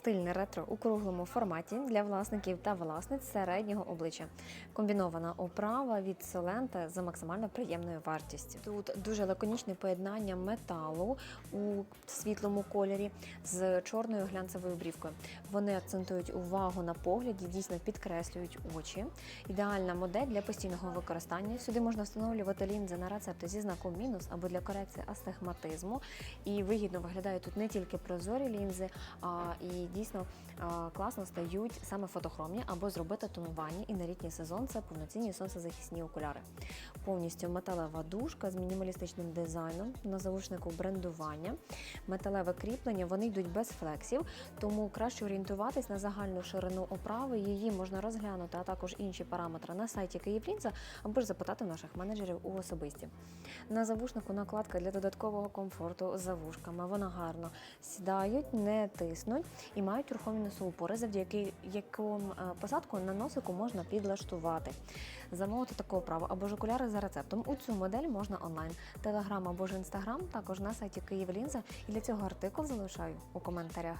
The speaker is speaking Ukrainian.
Стильне ретро у круглому форматі для власників та власниць середнього обличчя. Комбінована оправа від Солента за максимально приємною вартістю. Тут дуже лаконічне поєднання металу у світлому кольорі з чорною глянцевою брівкою. Вони акцентують увагу на погляді, дійсно підкреслюють очі. Ідеальна модель для постійного використання. Сюди можна встановлювати лінзи на рецепти зі знаком мінус або для корекції астигматизму. І вигідно виглядають тут не тільки прозорі лінзи, а і дійсно класно стають саме фотохромні або зробити тонування. І на літній сезон це повноцінні сонцезахисні окуляри. Повністю металева дужка з мінімалістичним дизайном на заушнику брендування, металеве кріплення. Вони йдуть без флексів, тому краще орієнтуватись на загальну ширину оправи. Її можна розглянути, а також інші параметри на сайті Київлінза або ж запитати наших менеджерів у особисті. На завушнику накладка для додаткового комфорту з завушками. Вона гарно сідають, не тиснуть і мають рухомі носоупори, завдяки якому е, посадку на носику можна підлаштувати. Замовити таку право або ж окуляри за рецептом. У цю модель можна онлайн. Телеграм або ж інстаграм також на сайті Київлінза. І для цього артикул залишаю у коментарях.